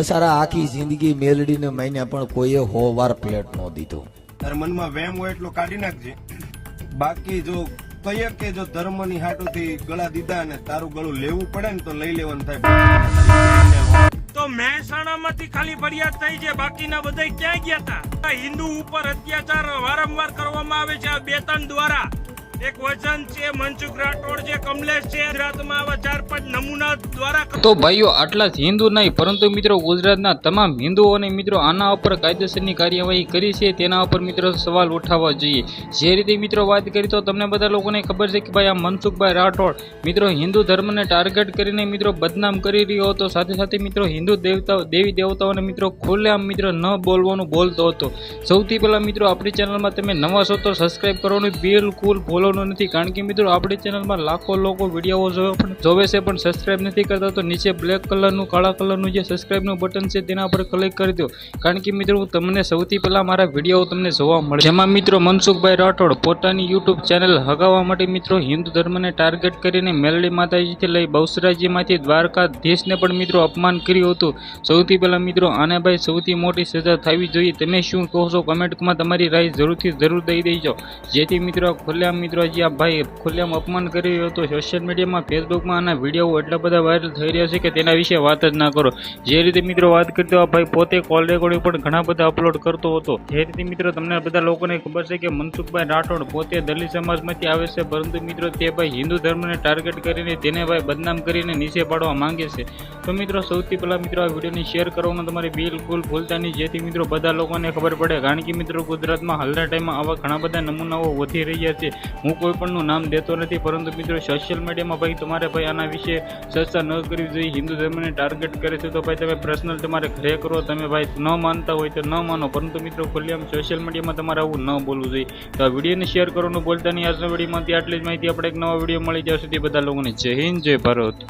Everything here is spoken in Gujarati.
બસારા આખી જિંદગી મેલડીને મહિને પણ કોઈએ હો વાર પ્લેટ ન દીધો. તારે મનમાં વેમ હોય એટલો કાઢી નાખજે. બાકી જો કહીએ કે જો ધર્મની હાટોથી ગળા દીધા અને તારું ગળું લેવું પડે ને તો લઈ લેવાનું થાય. તો મહેસાણામાંથી ખાલી ફરિયાદ થઈ છે બાકીના બધા ક્યાં ગયા હતા હિન્દુ ઉપર અત્યાચાર વારંવાર કરવામાં આવે છે આ બે ત્રણ દ્વારા. તો ભાઈઓ, આટલા જ હિન્દુ નહીં, પરંતુ મિત્રો ગુજરાતના તમામ હિન્દુઓ અને મિત્રો આના ઉપર કાયદેસરની કાર્યવાહી કરી છે, તેના ઉપર મિત્રો સવાલ ઉઠાવવા જોઈએ. જે રીતે મિત્રો વાત કરી, તો તમને બધા લોકોને ખબર છે કે ભાઈ આ મનસુખભાઈ રાઠોડ મિત્રો હિન્દુ ધર્મને ટાર્ગેટ કરીને મિત્રો બદનામ કરી રહ્યો હતો. સાથે સાથે મિત્રો હિન્દુ દેવતાઓ દેવી દેવતાઓને મિત્રો ખુલ્લેઆમ મિત્રો ન બોલવાનું બોલતો હતો. સૌથી પહેલાં મિત્રો આપણી ચેનલમાં તમે નવા છો તો સબસ્ક્રાઇબ કરવાનું બિલકુલ ભૂલવાનું નથી. કારણ કે મિત્રો, આપણી ચેનલમાં લાખો લોકો વીડિયો જોવે જોવે છે, પણ સબસ્ક્રાઇબ નથી કરતા, તો નીચે બ્લેક કલરનું કાળા કલરનું જે સબસ્ક્રાઇબનું બટન છે, તેના પર ક્લિક કરી દો. કારણ કે મિત્રો તમને સૌથી પહેલાં મારા વીડિયો તમને જોવા મળે. જેમાં મિત્રો, મનસુખભાઈ રાઠોડ પોતાની યુટ્યુબ ચેનલ હગાવવા માટે મિત્રો, હિન્દુ ધર્મને ટાર્ગેટ કરીને મેલડી માતાજીથી લઈ બહુસરાજીમાંથી દ્વારકાધીશને પણ મિત્રો અપમાન કર્યું હતું. સૌથી પહેલાં મિત્રો આને ભાઈ સૌથી મોટી સજા થવી જોઈએ. તમે શું કહો છો? કમેન્ટમાં તમારી રાય જરૂરથી જરૂર દઈ દેજો. જેથી મિત્રો ખુલ્લા મિત્રો જે આ ભાઈ ખુલ્લેઆમ અપમાન કરી રહ્યો હતો. સોશિયલ મીડિયામાં ફેસબુકમાં આના વીડિયો એટલા બધા વાયરલ થઈ રહ્યા છે કે તેના વિશે વાત જ ના કરો. જે રીતે મિત્રો વાત કરતો આ ભાઈ પોતે કોલ રેકોર્ડિંગ પણ ઘણા બધા અપલોડ કરતો હતો. જે રીતે મિત્રો તમને બધા લોકોને ખબર છે કે મનસુખભાઈ રાઠોડ પોતે દલિત સમાજમાંથી આવે છે, પરંતુ મિત્રો તે ભાઈ હિન્દુ ધર્મને ટાર્ગેટ કરીને તેને ભાઈ બદનામ કરીને નીચે પાડવા માંગે છે. તો મિત્રો, સૌથી પહેલા મિત્રો આ વિડીયોને શેર કરવાનું તમારે બિલકુલ ભૂલતા નહીં. જેથી મિત્રો બધા લોકોને ખબર પડે. કારણ કે મિત્રો ગુજરાતમાં હાલના ટાઈમમાં આવા ઘણા બધા નમૂનાઓ વધી રહ્યા છે. હું કોઈ પણનું નામ દેતો નથી, પરંતુ મિત્રો સોશિયલ મીડિયામાં ભાઈ તમારે ભાઈ આના વિશે ચર્ચા ન કરવી જોઈએ. હિન્દુ ધર્મને ટાર્ગેટ કરે છે તો ભાઈ તમે પર્સનલ તમારે ઘરે કરો. તમે ભાઈ ન માનતા હોય તો ન માનો, પરંતુ મિત્રો ખુલ્લેઆમ સોશિયલ મીડિયામાં તમારે આવું ન બોલવું જોઈએ. તો આ વિડીયોને શેર કરવાનું બોલતા નહીં. આજના વિડીયોમાંથી આટલી જ માહિતી. આપણે એક નવા વીડિયો મળી જાય સુધી બધા લોકોને જય હિન્દ, જય ભારત.